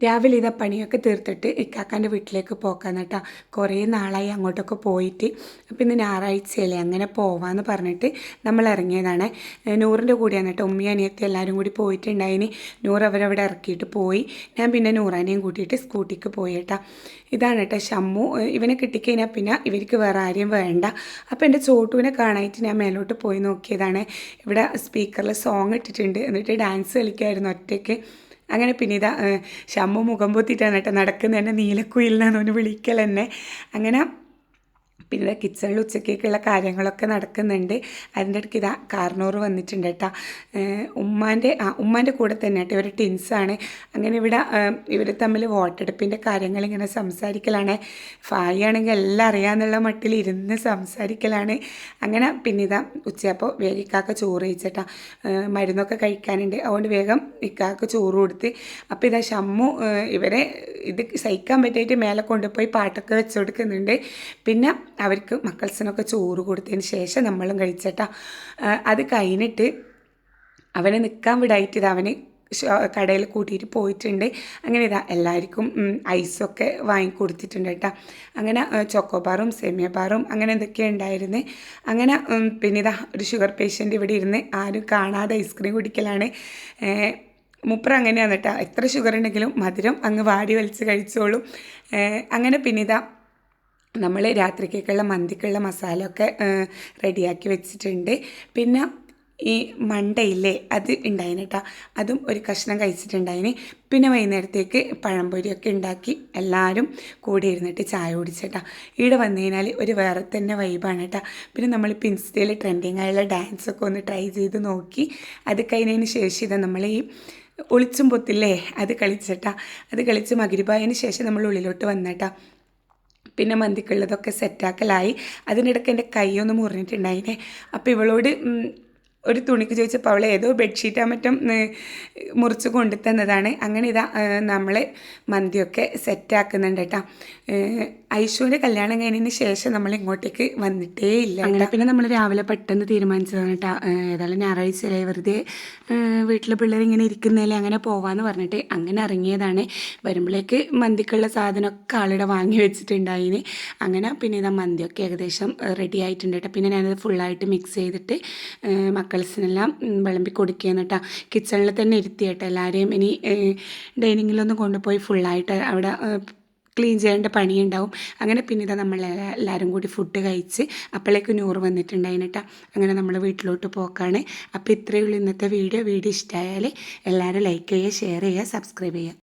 രാവിലെ ഇതാ പണിയൊക്കെ തീർത്തിട്ട് ഇക്കാക്കാന്റെ വീട്ടിലേക്ക് പോക്കാന്ന് കേട്ടോ. കുറേ നാളായി അങ്ങോട്ടൊക്കെ പോയിട്ട്. അപ്പം ഇന്ന് ഞായറാഴ്ചയല്ലേ അങ്ങനെ പോവാന്ന് പറഞ്ഞിട്ട് നമ്മൾ ഇറങ്ങിയതാണ്. നൂറിന്റെ കൂടെയാണ് കേട്ടോ. ഉമ്മയും അനിയത്തി എല്ലാവരും കൂടി പോയിട്ടുണ്ടായിന്. നൂറ് അവരവിടെ ഇറക്കിയിട്ട് പോയി. ഞാൻ പിന്നെ നൂറാനെയും കൂട്ടിയിട്ട് സ്കൂട്ടിക്ക് പോയി കേട്ടോ. ഇതാണ് കേട്ടോ ഷമ്മു. ഇവനെ കിട്ടിക്കഴിഞ്ഞാൽ പിന്നെ ഇവർക്ക് വേറെ ആരെയും വേണ്ട. അപ്പോൾ എന്റെ ചോട്ടുവിനെ കാണാനായിട്ട് ഞാൻ മേലോട്ട് പോയി നോക്കിയതാണ്. ഇവിടെ സ്പീക്കറിൽ സോങ് ഇട്ടിട്ടുണ്ട്. എന്നിട്ട് ഡാൻസ് കളിക്കുമായിരുന്നു ഒറ്റയ്ക്ക്. അങ്ങനെ പിന്നെ ഇതാ മുഖം പൊത്തിയിട്ടാണ് കേട്ടോ നടക്കുന്നത് തന്നെ നീലക്കുയിലെന്നാണ് അവന് വിളിക്കൽ തന്നെ അങ്ങനെ പിന്നെ കിച്ചണിൽ ഉച്ചക്കേക്കുള്ള കാര്യങ്ങളൊക്കെ നടക്കുന്നുണ്ട്. അതിന്റെ ഇടയ്ക്ക് ഇതാ കാർണോർ വന്നിട്ടുണ്ട് കേട്ടോ. ഉമ്മാന്റെ ആ ഉമ്മാന്റെ കൂടെ തന്നെ കേട്ടോ. ഇവർ ടിൻസാണ് അങ്ങനെ ഇവിടെ ഇവർ തമ്മിൽ വോട്ടെടുപ്പിന്റെ കാര്യങ്ങൾ ഇങ്ങനെ സംസാരിക്കലാണ്. ഫായി ആണെങ്കിൽ എല്ലാം അറിയാമെന്നുള്ള മട്ടിൽ ഇരുന്ന് സംസാരിക്കലാണ്. അങ്ങനെ പിന്നെ ഇതാ ഉച്ചയപ്പോൾ വേഗം ഇക്കാക്ക ചോറ് കഴിച്ചേട്ടാ. മരുന്നൊക്കെ കഴിക്കാനുണ്ട്. അതുകൊണ്ട് വേഗം ഇക്കാക്ക ചോറ് കൊടുത്ത്. അപ്പോൾ ഇതാ ഷമ്മു ഇവരെ ഇത് സഹിക്കാൻ പറ്റിയിട്ട് മേലെ കൊണ്ടുപോയി പാട്ടൊക്കെ വെച്ചു കൊടുക്കുന്നുണ്ട്. പിന്നെ അവർക്ക് മക്കൾസിനൊക്കെ ചോറ് കൊടുത്തതിന് ശേഷം നമ്മളും കഴിച്ചേട്ടാ. അത് കഴിഞ്ഞിട്ട് അവനെ നിൽക്കാൻ വിടായിട്ട് ഇത് അവന് കടയിൽ കൂട്ടിയിട്ട് പോയിട്ടുണ്ട്. അങ്ങനെ ഇതാ എല്ലാവർക്കും ഐസൊക്കെ വാങ്ങിക്കൊടുത്തിട്ടുണ്ട് കേട്ടോ. അങ്ങനെ ചോക്കോബാറും സെമിയ ബാറും അങ്ങനെ എന്തൊക്കെ ഉണ്ടായിരുന്നു? അങ്ങനെ പിന്നെ ഇതാ ഒരു ഷുഗർ പേഷ്യന്റ് ഇവിടെ ഇരുന്ന് ആരും കാണാതെ ഐസ്ക്രീം കുടിക്കലാണ്. മുപ്പർ അങ്ങനെയാണ് കേട്ടോ. എത്ര ഷുഗർ ഉണ്ടെങ്കിലും മധുരം അങ്ങ് വാടി വലിച്ച് കഴിച്ചോളും. അങ്ങനെ പിന്നെ ഇതാ നമ്മൾ രാത്രിക്കേക്കുള്ള മന്തിക്കുള്ള മസാല ഒക്കെ റെഡിയാക്കി വെച്ചിട്ടുണ്ട്. പിന്നെ ഈ മണ്ടയില്ലേ അത് ഉണ്ടായിന് കേട്ടോ അതും ഒരു കഷ്ണം കഴിച്ചിട്ടുണ്ടായിന്. പിന്നെ വൈകുന്നേരത്തേക്ക് പഴംപൊരിയൊക്കെ ഉണ്ടാക്കി എല്ലാവരും കൂടി ഇരുന്നിട്ട് ചായ കുടിച്ചേട്ടാ ഇവിടെ വന്നു കഴിഞ്ഞാൽ ഒരു വേറെ തന്നെ വൈബാണ് കേട്ടോ പിന്നെ നമ്മളിപ്പോൾ ഇൻസ്റ്റയിൽ ട്രെൻഡിങ് ആയുള്ള ഡാൻസൊക്കെ ഒന്ന് ട്രൈ ചെയ്ത് നോക്കി. അത് കഴിഞ്ഞതിന് ശേഷം ഇതാ നമ്മൾ ഈ ഒളിച്ചും പൊത്തില്ലേ അത് കളിച്ചേട്ടാ അത് കളിച്ച് മകിരിപ്പായതിന് ശേഷം നമ്മൾ ഉള്ളിലോട്ട് വന്നേട്ടാ പിന്നെ മന്തിക്കുള്ളതൊക്കെ സെറ്റാക്കലായി അതിനിടയ്ക്ക് എന്റെ കൈയൊന്ന് മുറിഞ്ഞിട്ടുണ്ടായിനെ. അപ്പോൾ ഇവളോട് ഒരു തുണിക്ക് ചോദിച്ചപ്പോൾ അവൾ ഏതോ ബെഡ്ഷീറ്റാ മറ്റും മുറിച്ച് കൊണ്ടു തന്നതാണ്. അങ്ങനെ ഇതാ നമ്മൾ മന്തിയൊക്കെ സെറ്റാക്കുന്നുണ്ട് കേട്ടോ ഐശുവിന്റെ കല്യാണം കഴിഞ്ഞതിന് ശേഷം നമ്മൾ ഇങ്ങോട്ടേക്ക് വന്നിട്ടേ ഇല്ല അങ്ങനെ പിന്നെ നമ്മൾ രാവിലെ പെട്ടെന്ന് തീരുമാനിച്ചതാണ് കേട്ടോ ഏതായാലും ഞായറാഴ്ചയിലെ വെറുതെ വീട്ടിലെ പിള്ളേർ ഇങ്ങനെ ഇരിക്കുന്നതിൽ അങ്ങനെ പോവാന്ന് പറഞ്ഞിട്ട് അങ്ങനെ ഇറങ്ങിയതാണ്. വരുമ്പോഴേക്ക് മന്തിക്കുള്ള സാധനമൊക്കെ ആളിടെ വാങ്ങി വെച്ചിട്ടുണ്ടായിന്. അങ്ങനെ പിന്നെ ഇതാ മന്തിയൊക്കെ ഏകദേശം റെഡി ആയിട്ടുണ്ട് കേട്ടോ പിന്നെ ഞാനത് ഫുള്ളായിട്ട് മിക്സ് ചെയ്തിട്ട് മക്കൾസിനെല്ലാം വിളമ്പി കൊടുക്കുകയാണ് കേട്ടോ. കിച്ചണിൽ തന്നെ ഇരുത്തി കേട്ടോ എല്ലാവരെയും. ഇനി ഡൈനിങ്ങിലൊന്നും കൊണ്ടുപോയി ഫുള്ളായിട്ട് അവിടെ ക്ലീൻ ചെയ്യേണ്ട പണിയുണ്ടാവും. അങ്ങനെ പിന്നെ നമ്മൾ എല്ലാവരും കൂടി ഫുഡ് കഴിച്ച് അപ്പോഴേക്ക് നൂറ് വന്നിട്ടുണ്ടായിന് അങ്ങനെ നമ്മൾ വീട്ടിലോട്ട് പോക്കാണ്. അപ്പോൾ ഇത്രയേ ഉള്ളൂ ഇന്നത്തെ വീഡിയോ. വീഡിയോ ഇഷ്ടമായാൽ എല്ലാവരും ലൈക്ക് ചെയ്യുക ഷെയർ ചെയ്യുക സബ്സ്ക്രൈബ് ചെയ്യുക.